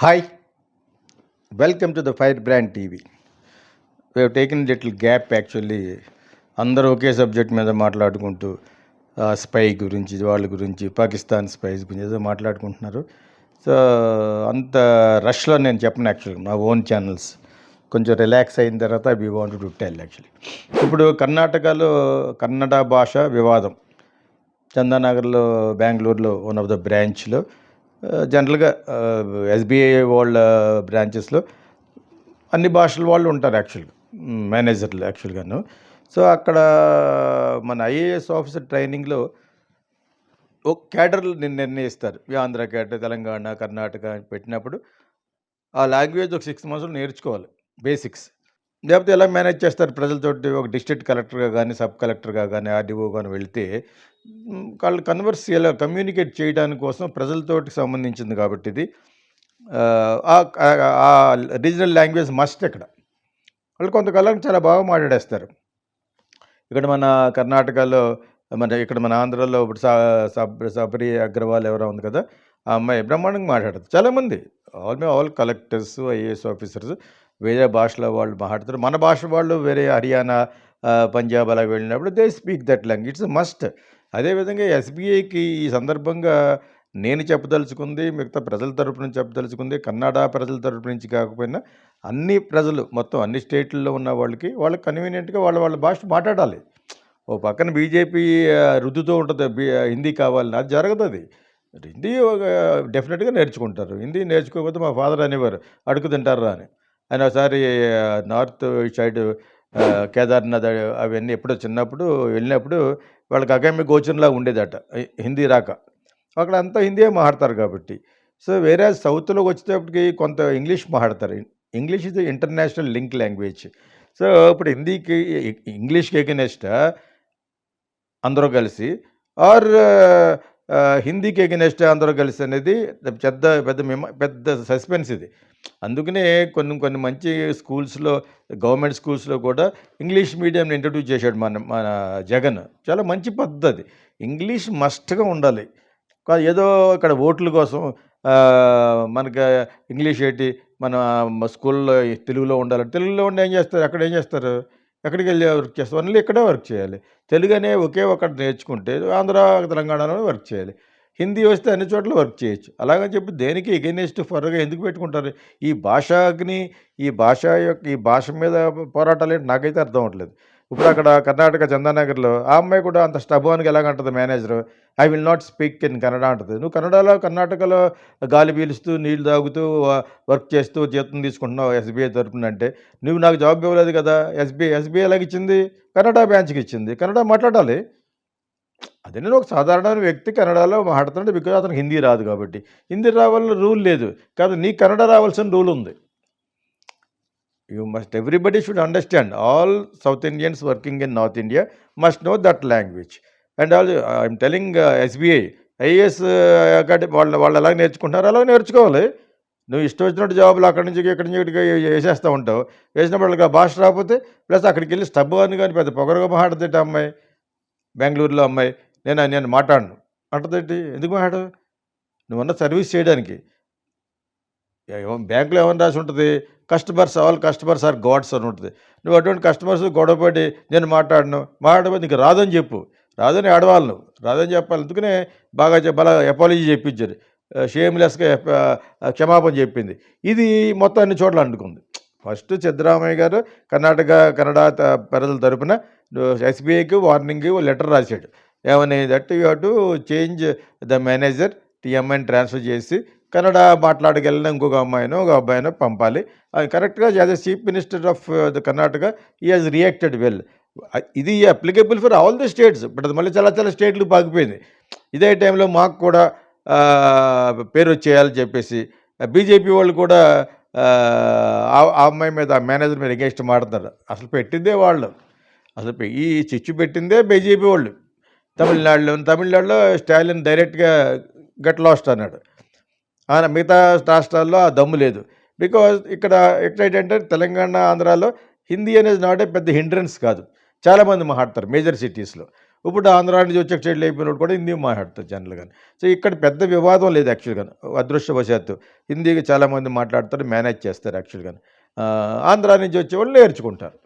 Hi welcome to the fire brand TV have taking little gap actually అందరూ ఒకే subject మీద మాట్లాడుకుంటూ spy గురించి వాళ్ళ గురించి పాకిస్తాన్ స్పైస్ గురించి ఏదో మాట్లాడుకుంటున్నారు. సో అంత రష్లో నేను చెప్పను యాక్చువల్గా నా ఓన్ ఛానల్స్ కొంచెం రిలాక్స్ అయిన తర్వాత we want to tell actually ఇప్పుడు కర్ణాటకలో కన్నడ భాష వివాదం. చందానగర్లో బెంగళూరులో వన్ ఆఫ్ ద బ్రాంచ్లో జనరల్గా ఎస్బీఐ వాళ్ళ బ్రాంచెస్లో అన్ని భాషల వాళ్ళు ఉంటారు యాక్చువల్గా మేనేజర్లు యాక్చువల్గాను. సో అక్కడ మన ఐఏఎస్ ఆఫీసర్ ట్రైనింగ్లో ఒక క్యాడర్లు నిర్ణయిస్తారు. ఈ ఆంధ్ర క్యాడర్ తెలంగాణ కర్ణాటక అని పెట్టినప్పుడు ఆ లాంగ్వేజ్ ఒక సిక్స్ మంత్స్లో నేర్చుకోవాలి బేసిక్స్. లేకపోతే ఎలా మేనేజ్ చేస్తారు ప్రజలతోటి? ఒక డిస్ట్రిక్ట్ కలెక్టర్గా కానీ సబ్ కలెక్టర్గా కానీ ఆర్డీఓ కానీ వెళ్తే వాళ్ళు కన్వర్స్ ఎలా కమ్యూనికేట్ చేయడానికి కోసం ప్రజలతోటి సంబంధించింది కాబట్టి ఇది. ఆ, రీజనల్ లాంగ్వేజ్ మస్ట్ ఇక్కడ. వాళ్ళు కొంతకాలం చాలా బాగా మాట్లాడేస్తారు. ఇక్కడ మన కర్ణాటకలో మన ఇక్కడ మన ఆంధ్రాలో ఇప్పుడు సబరి అగ్రవాల్ ఎవరో ఉంది కదా ఆ అమ్మాయి బ్రహ్మాండంగా మాట్లాడదు చాలామంది all all collectors IAS officers వేరే భాషలో వాళ్ళు మాట్లాడతారు. మన భాష వాళ్ళు వేరే హర్యానా పంజాబ్ అలా వెళ్ళినప్పుడు they speak that language it's must అదేవిధంగా ఎస్బీఐకి ఈ సందర్భంగా నేను చెప్పదలుచుకుంది మిగతా ప్రజల తరపు నుంచి చెప్పదలుచుకుంది కన్నడ ప్రజల తరపు నుంచి కాకపోయినా అన్ని ప్రజలు మొత్తం అన్ని స్టేట్లలో ఉన్న వాళ్ళకి వాళ్ళకి కన్వీనియంట్గా వాళ్ళ వాళ్ళ భాష మాట్లాడాలి. ఓ పక్కన బీజేపీ రుద్దుతూ ఉంటుంది హిందీ కావాలని. అది జరగదు అది. హిందీ డెఫినెట్గా నేర్చుకుంటారు. హిందీ నేర్చుకోకపోతే మా ఫాదర్ అనేవారు అడుగు తింటారా అని. ఆయన ఒకసారి నార్త్ సైడ్ కేదార్నాథ్ అవన్నీ ఎప్పుడో చిన్నప్పుడు వెళ్ళినప్పుడు వాళ్ళకి అకామి గోచరంలా ఉండేదట హిందీ రాక. అక్కడ అంతా హిందీయే మాట్లాడతారు కాబట్టి. సో వేరే సౌత్లోకి వచ్చేటప్పటికి కొంత ఇంగ్లీష్ మాట్లాడతారు. ఇంగ్లీష్ ఇది ఇంటర్నేషనల్ లింక్ లాంగ్వేజ్. సో ఇప్పుడు హిందీకి ఇంగ్లీష్కి ఎగనెస్ట్? అందరూ కలిసి. ఆర్ హిందీకి ఎగనెస్ట్ అందరూ కలిసి అనేది పెద్ద పెద్ద మిమ- పెద్ద సస్పెన్స్ ఇది. అందుకనే కొన్ని కొన్ని మంచి స్కూల్స్లో గవర్నమెంట్ స్కూల్స్లో కూడా ఇంగ్లీష్ మీడియంని ఇంట్రడ్యూస్ చేశాడు మన మన జగన్. చాలా మంచి పద్ధతి. ఇంగ్లీష్ మస్ట్గా ఉండాలి. ఏదో ఇక్కడ ఓట్ల కోసం మనకి ఇంగ్లీష్ ఏంటి? మన స్కూల్లో తెలుగులో ఉండాలి. తెలుగులో ఉండి ఏం చేస్తారు? అక్కడ ఏం చేస్తారు? ఎక్కడికి వెళ్ళి వర్క్ చేస్తాం ఓన్లీ ఇక్కడే వర్క్ చేయాలి. తెలుగు అనే ఒకే ఒకటి నేర్చుకుంటే ఆంధ్ర తెలంగాణలో వర్క్ చేయాలి. హిందీ వస్తే అన్ని చోట్ల వర్క్ చేయొచ్చు. అలాగని చెప్పి దేనికి ఎగెనిస్ట్ ఫర్గా ఎందుకు పెట్టుకుంటారు? ఈ భాషని ఈ భాష యొక్క ఈ భాష మీద పోరాటాలు ఏంటి? నాకైతే అర్థం అవ్వట్లేదు ఇప్పుడు అక్కడ కర్ణాటక చందానగర్లో ఆ అమ్మాయి కూడా అంత స్టబోన్కి ఎలాగంటుంది manager I will not speak in Kannada అంటుంది. నువ్వు కన్నడలో కర్ణాటకలో గాలి పీలుస్తూ నీళ్ళు తాగుతూ వర్క్ చేస్తూ జీతం తీసుకుంటున్నావు ఎస్బీఐ తరపున అంటే నువ్వు నాకు జాబ్ ఇవ్వలేదు కదా ఎస్బీఐ ఎస్బీఐ ఎలాగ ఇచ్చింది? కన్నడ బ్రాంచ్కి ఇచ్చింది. కన్నడ మాట్లాడాలి. అదే నేను ఒక సాధారణ వ్యక్తి కన్నడలో మాట్లాడుతున్నాడు బికాజ్ అతనికి హిందీ రాదు కాబట్టి. హిందీ రావాలని రూల్ లేదు. కాదు నీ కన్నడ రావాల్సిన రూల్ ఉంది. You must everybody should understand all south Indians working in north India must know that language and all I'm telling SBI IAS academy వాళ్ళు వాళ్ళు ఎలా నేర్చుకుంటున్నారు అలా నేర్చుకోవాలి. నువ్వు ఇష్టం వచ్చినట్టు జాబులు అక్కడి నుంచి ఇక్కడి నుంచి ఇక్కడికి వేసేస్తూ ఉంటావు. వేసినప్పుడు వాళ్ళకి భాష రాకపోతే ప్లస్ అక్కడికి వెళ్ళి స్టబ్ అని కానీ పెద్ద పొగరగా మాట్లాడుతుంటే అమ్మాయి బెంగళూరులో అమ్మాయి నేను నేను మాట్లాడను. అంటదేంటి ఎందుకు మాట్లాడు నువ్వన్న సర్వీస్ చేయడానికి. ఏమో- బ్యాంకులో ఏమని రాసి ఉంటుంది? Customers all customers are gods అని ఉంటుంది. నువ్వు అటువంటి కస్టమర్స్ గొడవపడి నేను మాట్లాడను మాట్లాడబోతే నీకు రాదని చెప్పు. రాదని ఆడవాళ్ళు నువ్వు. రాదని చెప్పాలి. అందుకనే బాగా చె- బాగా అపాలజీ చెప్పించారు. షేమ్లెస్గా క్షమాపణ చెప్పింది. ఇది మొత్తం అన్ని చోట్ల అంటుకుంది. ఫస్ట్ సిద్ధరామయ్య గారు కర్ణాటక కన్నడ ప్రజల తరపున ఎస్బీఐకి వార్నింగ్ లెటర్ రాశాడు. ఏమని that you to change the manager టీఎంఐని transfer చేసి కన్నడ మాట్లాడగలిగిన ఇంకొక అమ్మాయినో ఒక అబ్బాయినో పంపాలి. అది కరెక్ట్గా as a chief minister of the Karnataka ఈ హాజ్ రియాక్టెడ్ వెల్. ఇది applicable for all the states but అది మళ్ళీ చాలా చాలా స్టేట్లు పాకిపోయింది ఇదే టైంలో మాకు కూడా పేరు వచ్చేయాలని చెప్పేసి బీజేపీ వాళ్ళు కూడా ఆ, ఆ అమ్మాయి మీద ఆ మేనేజర్ మీద ఎగేస్ట్ మాడుతున్నారు అసలు పెట్టిందే వాళ్ళు. అసలు ఈ చిచ్చు పెట్టిందే బీజేపీ వాళ్ళు. తమిళనాడులో తమిళనాడులో స్టాలిన్ డైరెక్ట్గా గట్ లాస్ట్ అన్నాడు. ఆయన మిగతా రాష్ట్రాల్లో ఆ దమ్ము లేదు. బికాజ్ ఇక్కడ ఎక్కడ ఏంటంటే తెలంగాణ ఆంధ్రాలో హిందీ అనేది నాట్ ఏ పెద్ద హిండ్రెన్స్ కాదు. చాలామంది మాట్లాడతారు మేజర్ సిటీస్లో ఇప్పుడు ఆంధ్రా నుంచి వచ్చే స్టేట్లు అయిపోయినప్పుడు కూడా హిందీ మాట్లాడతారు జనరల్గా సో ఇక్కడ పెద్ద వివాదం లేదు యాక్చువల్గా అదృష్టవశాత్తు హిందీకి చాలామంది మాట్లాడతారు మేనేజ్ చేస్తారు యాక్చువల్గా ఆంధ్రా నుంచి వచ్చేవాళ్ళు నేర్చుకుంటారు.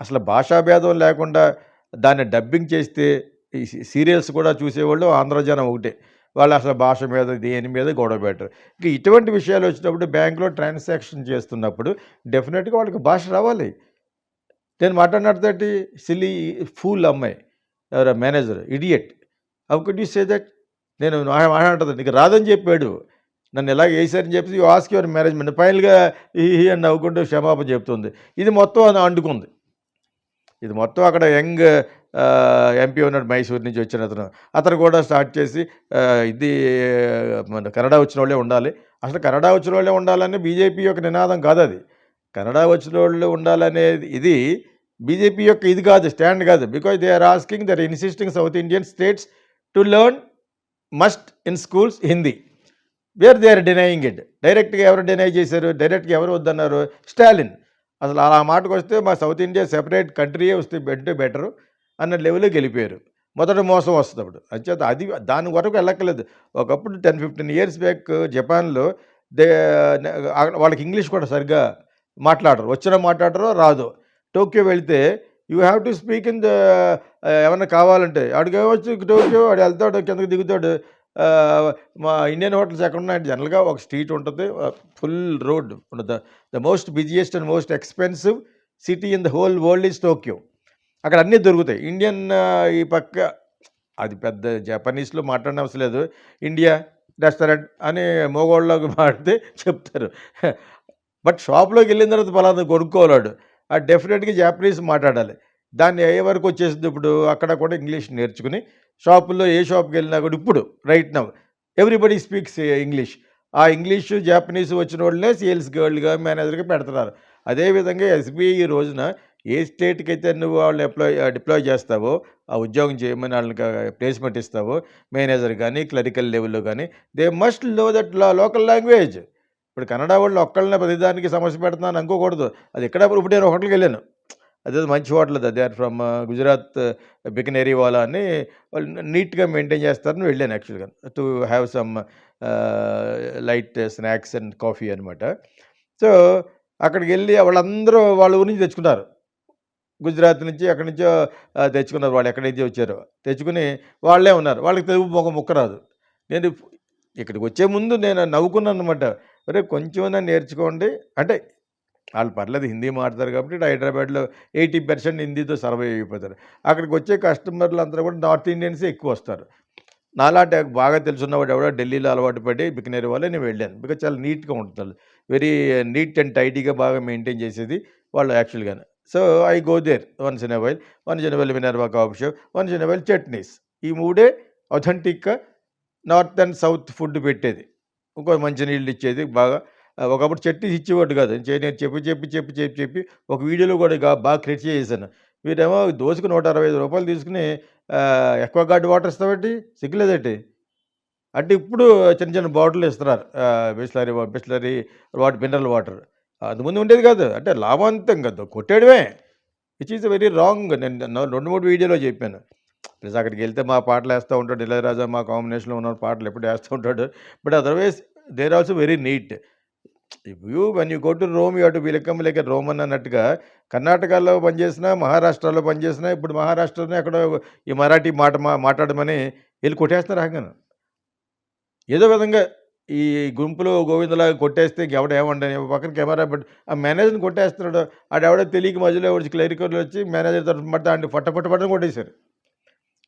అసలు భాషా భేదం లేకుండా దాన్ని డబ్బింగ్ చేస్తే ఈ సీరియల్స్ కూడా చూసేవాళ్ళు ఆంధ్రజనం ఒకటే. వాళ్ళు అసలు భాష మీద దేని మీద గొడవ పెట్టరు. ఇక ఇటువంటి విషయాలు వచ్చినప్పుడు బ్యాంకులో ట్రాన్సాక్షన్ చేస్తున్నప్పుడు డెఫినెట్గా వాళ్ళకి భాష రావాలి. నేను మాట్లాడినట్టు సిల్లీ ఫూల్ అమ్మాయి. ఎవరా manager idiot. How could you say that? నేను మాట్లాడుతుంది నీకు రాదని చెప్పాడు. నన్ను ఎలా వేసారని చెప్పి యూ ఆస్క్ యువర్ మేనేజ్మెంట్. ఫైనల్గా ఈ అని నవ్వుకుంటూ క్షమాపణ చెప్తుంది. ఇది మొత్తం అది అంటుకుంది. ఇది మొత్తం అక్కడ యంగ్ ఎంపీ ఉన్నాడు మైసూర్ నుంచి వచ్చిన అతను. అతను కూడా స్టార్ట్ చేసి ఇది మన కన్నడ వచ్చిన వాళ్ళే ఉండాలి. అసలు కన్నడ వచ్చిన వాళ్ళే ఉండాలని బీజేపీ యొక్క నినాదం కాదు అది. కన్నడ వచ్చిన వాళ్ళు ఉండాలనేది ఇది బీజేపీ యొక్క ఇది కాదు స్టాండ్ కాదు. Because they are asking they're insisting south Indian states to learn must in schools Hindi where they are denying it డైరెక్ట్గా ఎవరు డినై చేశారు? డైరెక్ట్గా ఎవరు వద్దన్నారు? స్టాలిన్ అసలు అలా మాటకు వస్తే మా సౌత్ ఇండియా సెపరేట్ కంట్రీయే వస్తే బెడ్ బెటరు అన్న లెవెల్లో వెళ్ళిపోయారు. మొదట మోసం వస్తుంది అప్పుడు అంచేత అది దాని వరకు వెళ్ళక్కర్లేదు. ఒకప్పుడు టెన్ ఫిఫ్టీన్ ఇయర్స్ బ్యాక్ జపాన్లో దే వాళ్ళకి ఇంగ్లీష్ కూడా సరిగ్గా మాట్లాడరు. వచ్చిన మాట్లాడరు రాదు. టోక్యో వెళితే you have to speak in the ఏమన్నా కావాలంటే ఆడికి వచ్చి టోక్యో వాడు వెళ్తాడు కిందకి దిగుతాడు. మా ఇండియన్ హోటల్స్ ఎక్కడ ఉన్నాయి జనరల్గా ఒక స్ట్రీట్ ఉంటుంది. Full road. ఉంటుంది the most busiest and most expensive city in the whole world is Tokyo. అక్కడ అన్నీ దొరుకుతాయి. ఇండియన్ ఈ పక్క అది పెద్ద జపనీస్లో మాట్లాడిన అవసరం లేదు. ఇండియా రెస్టారెంట్ అని మోగోళ్ళకి మాడితే చెప్తారు. బట్ షాప్లోకి వెళ్ళిన తర్వాత పలానా కొనుక్కోవాలాడు. ఆ డెఫినెట్గా జాపనీస్ మాట్లాడాలి. దాన్ని ఏ వరకు వచ్చేసింది ఇప్పుడు? అక్కడ కూడా ఇంగ్లీష్ నేర్చుకుని షాపుల్లో ఏ షాప్కి వెళ్ళినా కూడా ఇప్పుడు right now everybody speaks English. ఆ ఇంగ్లీషు జాపనీస్ వచ్చిన వాళ్ళనే సేల్స్ గర్ల్గా మేనేజర్గా పెడుతున్నారు అదేవిధంగా ఎస్బీఐ ఈ రోజున ఏ స్టేట్కి అయితే నువ్వు వాళ్ళు ఎంప్లాయ్ డిప్లాయ్ చేస్తావో ఆ ఉద్యోగం చేయమని వాళ్ళకి ప్లేస్మెంట్ ఇస్తావో మేనేజర్ కానీ క్లరికల్ లెవెల్లో కానీ దే మస్ట్లో దట్ లోకల్ లాంగ్వేజ్. ఇప్పుడు కన్నడ వాళ్ళు ఒక్కళ్ళనే ప్రతిదానికి సమస్య పెడుతున్నాను అనుకోకూడదు. అది ఎక్కడ ఇప్పుడు నేను హోటల్కి వెళ్ళాను. అదే మంచి హోటల్ అది. They are from Gujarat Bikanervala అని వాళ్ళు నీట్గా మెయింటైన్ చేస్తారని వెళ్ళాను యాక్చువల్గా. To have some light snacks and coffee అనమాట సో అక్కడికి వెళ్ళి వాళ్ళందరూ వాళ్ళ ఊరి నుంచి తెచ్చుకున్నారు. గుజరాత్ నుంచి ఎక్కడి నుంచో తెచ్చుకున్నారు వాళ్ళు. ఎక్కడి నుంచి వచ్చారో. తెచ్చుకుని వాళ్ళే ఉన్నారు. వాళ్ళకి తెలుగు ఒక ముక్క రాదు. నేను ఇక్కడికి వచ్చే ముందు నేను నవ్వుకున్నాను అనమాట అరే కొంచెమైనా నేర్చుకోండి. అంటే వాళ్ళు పర్లేదు హిందీ మాట్లాడతారు కాబట్టి హైదరాబాద్లో ఎయిటీ పర్సెంట్ హిందీతో సర్వైవ్ అయిపోతారు. అక్కడికి వచ్చే కస్టమర్లు అందరూ కూడా నార్త్ ఇండియన్సే ఎక్కువ వస్తారు. నాలాంటి బాగా తెలుసున్నవాడు ఎవడో ఢిల్లీలో అలవాటు పడి బికనేరి వాళ్ళే నేను వెళ్ళాను. బికాజ్ చాలా నీట్గా ఉంటుంది వెరీ నీట్ అండ్ టైటీగా బాగా మెయింటైన్ చేసేది వాళ్ళు యాక్చువల్గానే. So I go there once in while once in while Minerva coffee shop once in while Chutneys ఈ మూడే అథెంటిక్గా నార్త్ అండ్ సౌత్ ఫుడ్ పెట్టేది. ఇంకో మంచి నీళ్ళు ఇచ్చేది బాగా. ఒకప్పుడు చట్నీస్ ఇచ్చేవాడు కాదు. నేను చెప్పి చెప్పి చెప్పి చెప్పి చెప్పి ఒక వీడియోలో కూడా బాగా క్రియేట్ చేసేసాను వీరేమో దోసుకు నూట అరవై ఐదు రూపాయలు తీసుకుని ఎక్కువ గార్డ్ వాటర్ ఇస్తాబట్టి సిగ్గులేదటి అంటే ఇప్పుడు చిన్న చిన్న బాటిల్ ఇస్తున్నారు. Bisleri Bisleri water mineral water. అంతకుముందు ఉండేది కాదు. అంటే లాభవంతం కాదు కొట్టేయడమే. విచ్ ఈజ్ వెరీ రాంగ్ నేను రెండు మూడు వీడియోలో చెప్పాను. ప్లస్ అక్కడికి వెళ్తే మా పాటలు వేస్తూ ఉంటాడు. ఇళయరాజా మా కాంబినేషన్లో ఉన్న పాటలు ఎప్పుడు వేస్తూ ఉంటాడు. But otherwise there also very neat you when you go to Rome you to welcome like Roman అన్నట్టుగా కర్ణాటకలో పనిచేసినా మహారాష్ట్రలో పనిచేసినా ఇప్పుడు మహారాష్ట్రలోనే అక్కడ ఈ మరాఠీ మాట మా మాట్లాడమని వెళ్ళి కొట్టేస్తున్నారు రాగాను ఏదో విధంగా ఈ గుంపులో గోవిందలాగా కొట్టేస్తే ఎవడ ఏమండని పక్కన కెమెరా పెట్టి ఆ మేనేజర్ని కొట్టేస్తున్నాడు. ఆడెవడో తెలియక మధ్యలో వచ్చి క్లరికర్లు వచ్చి మేనేజర్ తరఫున పడితే ఆయన పట్ట పట్ట పట్టని కొట్టేశారు.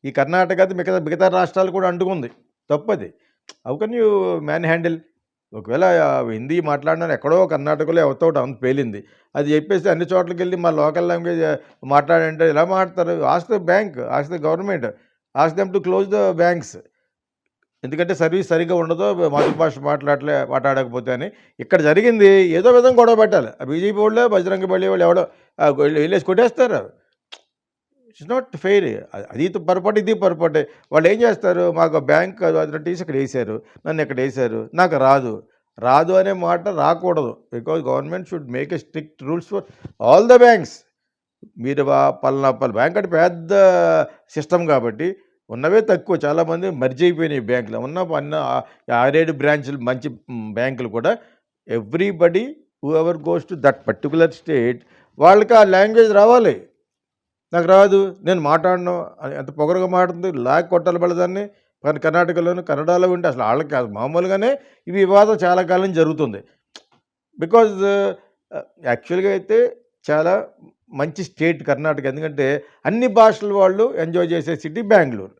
ఈ కర్ణాటక అది మిగతా మిగతా రాష్ట్రాలు కూడా అంటుకుంది. తప్పది. How can you man handle ఒకవేళ హిందీ మాట్లాడినా ఎక్కడో కర్ణాటకలో ఎవరితో అంత పేలింది. అది చెప్పేసి అన్ని చోట్లకి వెళ్ళి మా లోకల్ లాంగ్వేజ్ మాట్లాడంటే ఎలా మాట్లాడతారు? Ask the bank ask the government ask them to close the banks ఎందుకంటే సర్వీస్ సరిగ్గా ఉండదు మాతృభాష మాట్లాడలే మాట్లాడకపోతే అని. ఇక్కడ జరిగింది ఏదో విధంగా గొడవ పెట్టాలి. ఆ బీజేపీ వాళ్ళే బజరంగ బలి వాళ్ళు ఎవడో వెళ్ళేసి కొట్టేస్తారు. ఇట్స్ నాట్ ఫెయిర్ అది పొరపాటు ఇది పొరపాటే. వాళ్ళు ఏం చేస్తారు? మాకు బ్యాంక్ అథారిటీస్ ఇక్కడ వేసారు. నన్ను ఇక్కడ వేసారు. నాకు రాదు. రాదు అనే మాట రాకూడదు. Because government should make a strict rules for all the banks మీరు వా పల్ బ్యాంక్ అంటే పెద్ద సిస్టమ్ కాబట్టి ఉన్నవే తక్కువ. చాలామంది మర్జ్ అయిపోయినాయి బ్యాంకులు. ఉన్న అన్న ఆరేడు బ్రాంచ్లు మంచి బ్యాంకులు కూడా everybody who ever goes to that particular state వాళ్ళకి ఆ లాంగ్వేజ్ రావాలి. నాకు రాదు. నేను మాట్లాడను. ఎంత పొగరుగా మాట్లాడుతుంది. లాగ్ కొట్టాలి పడదాన్ని కానీ కర్ణాటకలోను కన్నడలో ఉంటే అసలు వాళ్ళకి మామూలుగానే ఈ వివాదం చాలా కాలం జరుగుతుంది. బికాజ్ యాక్చువల్గా అయితే చాలా మంచి స్టేట్ కర్ణాటక. ఎందుకంటే అన్ని భాషల వాళ్ళు ఎంజాయ్ చేసే సిటీ బెంగళూరు.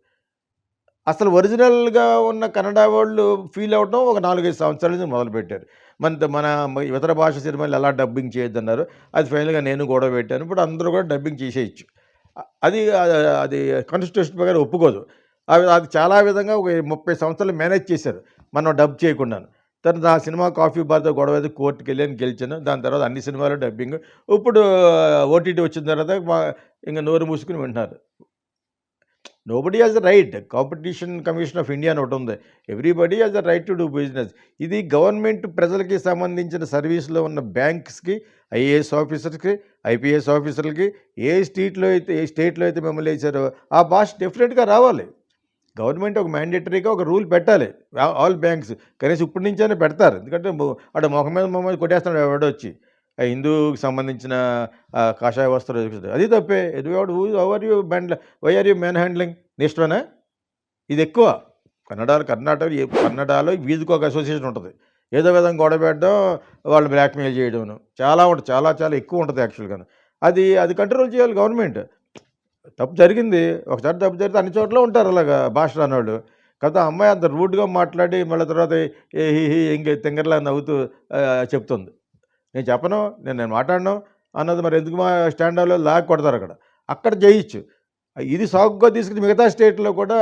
అసలు ఒరిజినల్గా ఉన్న కన్నడ వాళ్ళు ఫీల్ అవడం ఒక నాలుగైదు సంవత్సరాల నుంచి మొదలుపెట్టారు. మన మన ఇతర భాష సినిమాలు ఎలా డబ్బింగ్ చేయొద్దన్నారు. అది ఫైనల్గా నేను గొడవ పెట్టాను. ఇప్పుడు అందరూ కూడా డబ్బింగ్ చేసేయచ్చు. అది అది కాన్స్టిట్యూషన్ ప్రకారం ఒప్పుకోదు. అది అది చాలా విధంగా ఒక ముప్పై సంవత్సరాలు మేనేజ్ చేశారు. మనం డబ్ చేయకుండాను. తర్వాత ఆ సినిమా కాఫీ బార్తో గొడవ అయితే కోర్టుకి వెళ్ళాను గెలిచాను. దాని తర్వాత అన్ని సినిమాలు డబ్బింగ్. ఇప్పుడు ఓటీటీ వచ్చిన తర్వాత ఇంకా నోరు మూసుకుని వింటున్నారు. Nobody has the right competition commission of India అని ఒకటి ఉంది. Everybody has the right to do business ఇది గవర్నమెంట్ ప్రజలకి సంబంధించిన సర్వీస్లో ఉన్న బ్యాంక్స్కి ఐఏఎస్ ఆఫీసర్స్కి ఐపీఎస్ ఆఫీసర్లకి ఏ స్టేట్లో అయితే ఏ స్టేట్లో అయితే మిమ్మల్ని వేసారో ఆ భాష డెఫినెట్గా రావాలి. గవర్నమెంట్ ఒక మ్యాండేటరీగా ఒక రూల్ పెట్టాలి. ఆల్ బ్యాంక్స్ కనీసం ఇప్పటి నుంచైనా పెడతారు. ఎందుకంటే అటు మొహం మీద మొహం కొట్టేస్తున్నాడు ఎవడో వచ్చి. ఆ హిందూకి సంబంధించిన కాషాయ వస్త్రం వేసుకుంటాడు. అది తప్పే. ఎవడు ఎవర్ యూ బ్యాండ్ల why are you man handling నిష్టమేనా ఇది ఎక్కువ. కన్నడలో కర్ణాటక కన్నడాలో కన్నడలో వీధికి ఒక అసోసియేషన్ ఉంటుంది. ఏదో విధంగా గొడవ పెట్టడం వాళ్ళు బ్లాక్మెయిల్ చేయడం చాలా ఉంటుంది. చాలా చాలా ఎక్కువ ఉంటుంది యాక్చువల్గా అది అది కంట్రోల్ చేయాలి గవర్నమెంట్. తప్పు జరిగింది. ఒకసారి తప్పు జరిగితే అన్ని చోట్ల ఉంటారు అలాగా భాష అన్నవాళ్ళు కాకపోతే అమ్మాయి అంత రూడ్గా మాట్లాడి మళ్ళీ తర్వాత ఏ హీ ఇంక తింగర్లా నవ్వుతూ చెప్తుంది. నేను చెప్పను నేను నేను మాట్లాడను అన్నది మరి ఎందుకు మా స్టాండర్లో లాగ్ కొడతారు అక్కడ. అక్కడ చేయొచ్చు ఇది సాగుగా తీసుకుని మిగతా స్టేట్లో కూడా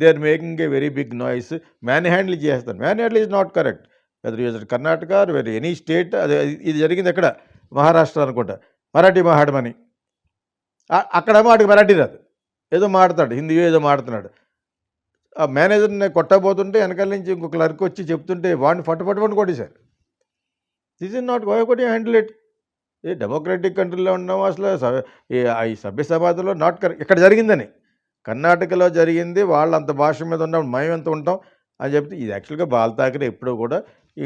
they are making a very big noise. Manhandle చేస్తారు man handle is not correct అది కర్ణాటక వెరీ ఎనీ స్టేట్ అది ఇది జరిగింది ఎక్కడ? మహారాష్ట్ర అనుకుంటా. మరాఠీ మహాడమని. అక్కడేమో వాడికి మరాఠీ రాదు ఏదో మాడతాడు హిందీ ఏదో మాడుతున్నాడు. ఆ మేనేజర్ని కొట్టబోతుంటే వెనకాల నుంచి ఇంకో క్లర్క్ వచ్చి చెప్తుంటే వాడిని ఫటఫటఫట కొట్టేశారు. దిస్ ఇస్ నాట్ వై కొట్టి హ్యాండిల్ ఇట్ ఏ డెమోక్రటిక్ కంట్రీలో ఉన్నాం అసలు ఈ ఆ ఈ సభ్య సమాజంలో నాట్ కరెక్ట్ ఇక్కడ జరిగిందని. కర్ణాటకలో జరిగింది వాళ్ళు అంత భాష మీద ఉన్నాం మేము ఎంత ఉంటాం అని చెప్తే ఇది యాక్చువల్గా బాల్ తాకరే ఎప్పుడూ కూడా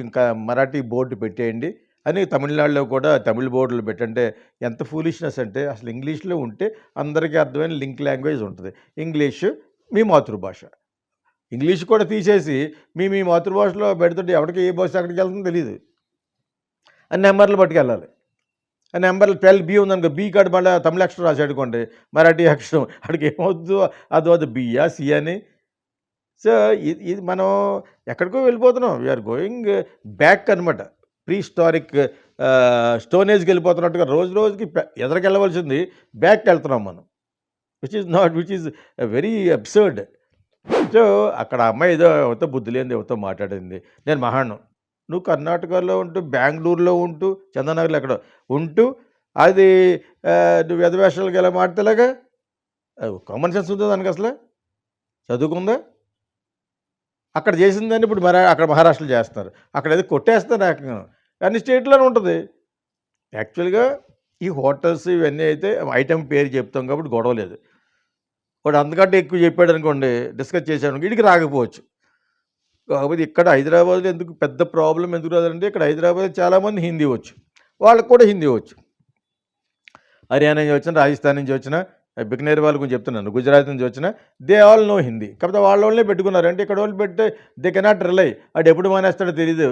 ఇంకా మరాఠీ బోర్డు పెట్టేయండి. అని తమిళనాడులో కూడా తమిళ బోర్డులు పెట్టంటే ఎంత ఫూలిష్నెస్ అంటే అసలు ఇంగ్లీష్లో ఉంటే అందరికీ అర్థమైన లింక్ లాంగ్వేజ్ ఉంటుంది. ఇంగ్లీష్ మీ మాతృభాష. ఇంగ్లీష్ కూడా తీసేసి మీ మీ మాతృభాషలో పెడుతుంటే ఎవరికి ఏ భాష అక్కడికి వెళ్తుందో తెలియదు ఆ నెంబర్లు పట్టుకెళ్ళాలి. ఆ నెంబర్లు ట్వెల్వ్ బి ఉందనుకో బీ కాడ మళ్ళీ తమిళ అక్షరం రాసాడుకోండి మరాఠీ అక్షరం అక్కడికి ఏమవుద్దు అది వద్దు బియా సి అని. సో ఇది ఇది మనం ఎక్కడికో వెళ్ళిపోతున్నాం. వీఆర్ గోయింగ్ బ్యాక్ అనమాట ప్రీస్టారిక్ స్టోనేజ్కి వెళ్ళిపోతున్నట్టుగా రోజు రోజుకి ఎదరికెళ్ళవలసింది బ్యాక్కి వెళ్తున్నాం మనం. Which is not which is very absurd so అక్కడ అమ్మాయి ఏదో ఎవరితో బుద్ధి లేనిది ఎవరితో మాట్లాడింది. నేను మహాణం నువ్వు కర్ణాటకలో ఉంటూ బెంగళూరులో ఉంటూ చందనగర్లో ఎక్కడ ఉంటూ అది నువ్వు ఎదవేషాలకు ఎలా మాట్లాడలేగా? కామన్ సెన్స్ ఉందా దానికి అసలు? చదువుకుందా? అక్కడ చేసిందని ఇప్పుడు మరా అక్కడ మహారాష్ట్రలో చేస్తున్నారు. అక్కడ ఏదో కొట్టేస్తారు ఏకంగా. అన్ని స్టేట్లోనే ఉంటుంది. యాక్చువల్గా ఈ హోటల్స్ ఇవన్నీ అయితే ఐటెం పేరు చెప్తాం కాబట్టి గొడవ లేదు. వాడు అందుకంటే ఎక్కువ చెప్పాడు అనుకోండి డిస్కస్ చేశాను ఇడికి రాకపోవచ్చు. కాకపోతే ఇక్కడ హైదరాబాద్లో ఎందుకు పెద్ద ప్రాబ్లం ఎందుకు రాదంటే ఇక్కడ హైదరాబాద్ చాలామంది హిందీ వచ్చు. వాళ్ళకు కూడా హిందీ వచ్చు. హర్యానా నుంచి వచ్చిన రాజస్థాన్ నుంచి వచ్చిన బికనేర్ వాళ్ళ గురించి చెప్తున్నాను గుజరాత్ నుంచి వచ్చిన దే ఆల్ నో హిందీ. కాకపోతే వాళ్ళ వాళ్ళే పెట్టుకున్నారు. అంటే ఇక్కడ వాళ్ళు పెడితే దే కెనాట్ రిలై. అటు ఎప్పుడు మానేస్తాడో తెలియదు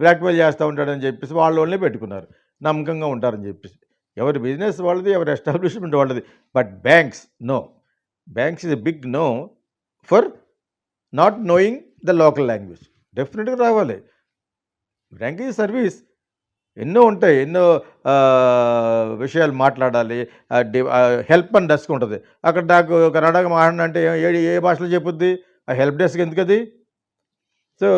బ్లాక్మెయిల్ చేస్తూ ఉంటాడని చెప్పేసి వాళ్ళ వాళ్ళే పెట్టుకున్నారు. నమ్మకంగా ఉంటారని చెప్పేసి. ఎవరి బిజినెస్ వాళ్ళది ఎవరి ఎస్టాబ్లిష్మెంట్ వాళ్ళది. But banks no. Banks is a big no for not knowing the local language. డెఫినెట్గా రావాలి. Banking service. ఎన్నో ఉంటాయి. ఎన్నో విషయాలు మాట్లాడాలి. హెల్ప్ అని డెస్క్ ఉంటుంది. అక్కడ నాకు కర్ణాటక మాట్లాడంటే ఏ ఏ భాషలో చెప్పుద్ది? ఆ హెల్ప్ డెస్క్ ఎందుకు అది so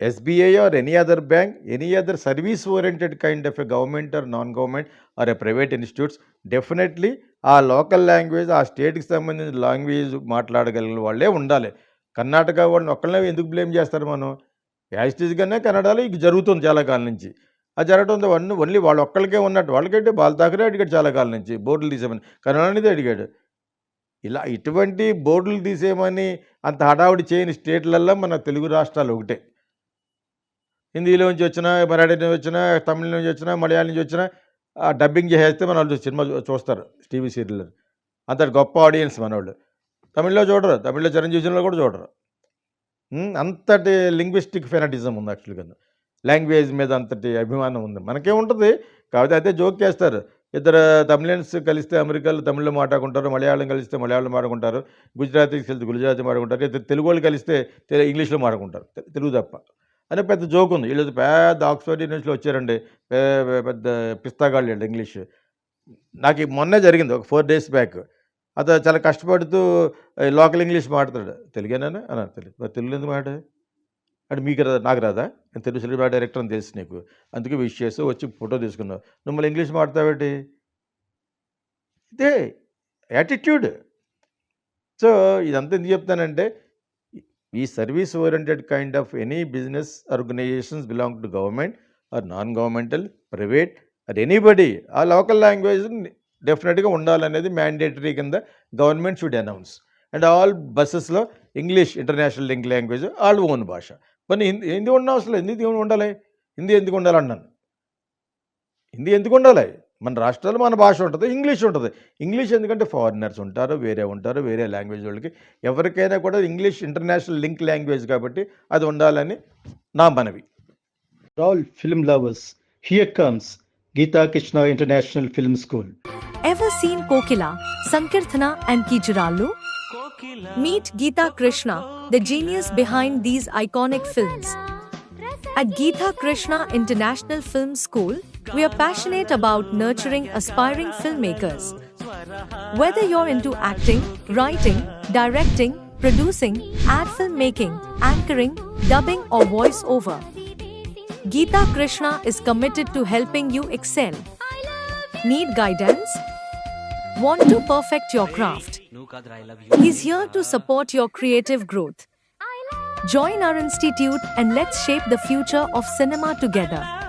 SBI or any other bank any other service oriented kind of a government or non government or a private institutes definitely ఆ లోకల్ లాంగ్వేజ్ ఆ స్టేట్కి సంబంధించిన లాంగ్వేజ్ మాట్లాడగలిగిన వాళ్ళే ఉండాలి. కర్ణాటక వాళ్ళని ఒక్కళ్ళనే ఎందుకు బ్లేమ్ చేస్తారు మనం? యాజిటీస్గానే కన్నడలో ఇది జరుగుతుంది చాలా కాలం నుంచి. అది జరగడంతో వన్ ఓన్లీ వాళ్ళు ఒక్కళ్ళకే ఉన్నట్టు వాళ్ళకంటే బాల తాకరే అడిగాడు చాలా కాలం నుంచి బోర్డులు తీసేమని కరుణానిధి అడిగాడు. ఇలా ఇటువంటి బోర్డులు తీసేయమని అంత హడావుడి చేయని స్టేట్లల్లో మన తెలుగు రాష్ట్రాలు ఒకటే. హిందీలో నుంచి వచ్చినా మరాఠీ నుంచి వచ్చినా తమిళ నుంచి వచ్చినా మలయాళం నుంచి వచ్చినా ఆ డబ్బింగ్ చేసేస్తే మన వాళ్ళు సినిమా చూస్తారు టీవీ సీరియల్ అంత గొప్ప ఆడియన్స్ మనవాళ్ళు తమిళ్ళో చూడరు తమిళ్ళో చిరంజీవి సినిమాలో కూడా చూడరు. అంతటి లింగ్విస్టిక్ ఫెనటిజం ఉంది యాక్చువల్గా లాంగ్వేజ్ మీద అంతటి అభిమానం ఉంది. మనకే ఉంటుంది కాకపోతే అయితే జోక్ చేస్తారు. ఇద్దరు తమిళన్స్ కలిస్తే అమెరికాలో తమిళ్ళో మాట్లాడుకుంటారు మలయాళం కలిస్తే మలయాళం మాట్లాడుకుంటారు గుజరాతీకి కలిస్తే గుజరాతీ మాట్లాడుకుంటారు ఇద్దరు తెలుగు వాళ్ళు కలిస్తే ఇంగ్లీష్లో మాట్లాడుకుంటారు తెలుగు తప్ప. అని పెద్ద జోక్ ఉంది. వీళ్ళు పెద్ద ఆక్స్ఫర్డ్ యూనివర్సిటీలో వచ్చారండి. పెద్ద పిస్తాగాళ్ళు వీళ్ళు ఇంగ్లీష్. నాకు ఈ మొన్నే జరిగింది ఒక ఫోర్ డేస్ బ్యాక్. అతను చాలా కష్టపడుతూ లోకల్ ఇంగ్లీష్ మాట్లాడతాడు. తెలుగేనా అన్నా తెలుగు. మరి తెలుగు ఎందుకు మాట అంటే మీకు రాదా? నాకు రాదా? నేను తెలుగు సినిమా డైరెక్టర్ అని తెలుసు నీకు. అందుకే విష్ చేసి వచ్చి ఫోటో తీసుకున్నావు. నువ్వు మళ్ళీ ఇంగ్లీష్ మాట్లాడతావేటి? ఇదే యాటిట్యూడ్. సో ఇదంతా ఎందుకు చెప్తానంటే ఈ service oriented kind of any business organizations belong to government or non governmental private or anybody ఆ లోకల్ లాంగ్వేజ్ డెఫినెట్గా ఉండాలనేది మ్యాండేటరీ కింద government should announce. And all బస్సెస్లో English international link language all own భాష. పని హిందీ హిందీ ఉన్న అవసరం లేదు హిందీ ఉండాలి? హిందీ ఎందుకు ఉండాలి అన్నాను హిందీ ఎందుకు ఉండాలి? మన రాష్ట్రాల్లో మన భాష ఉంటుంది ఇంగ్లీష్ ఉంటుంది. ఇంగ్లీష్ ఎందుకంటే ఫారినర్స్ ఉంటారు వేరే ఉంటారు వేరే లాంగ్వేజ్ వాళ్ళకి. ఎవరికైనా కూడా ఇంగ్లీష్ ఇంటర్నేషనల్ లింక్ లాంగ్వేజ్ కాబట్టి అది ఉండాలని నా మనవి. All film lovers here comes Geetha Krishna international film school ever seen Kokila Sankeertana and Keechurallu meet Geetha Krishna the genius behind these iconic films at Geetha Krishna international film school we are passionate about nurturing aspiring filmmakers. Whether you're into acting, writing, directing, producing, ad filmmaking, anchoring, dubbing, or voiceover, Geeta Krishna is committed to helping you excel. Need guidance? Want to perfect your craft? He's here to support your creative growth. Join our institute and let's shape the future of cinema together.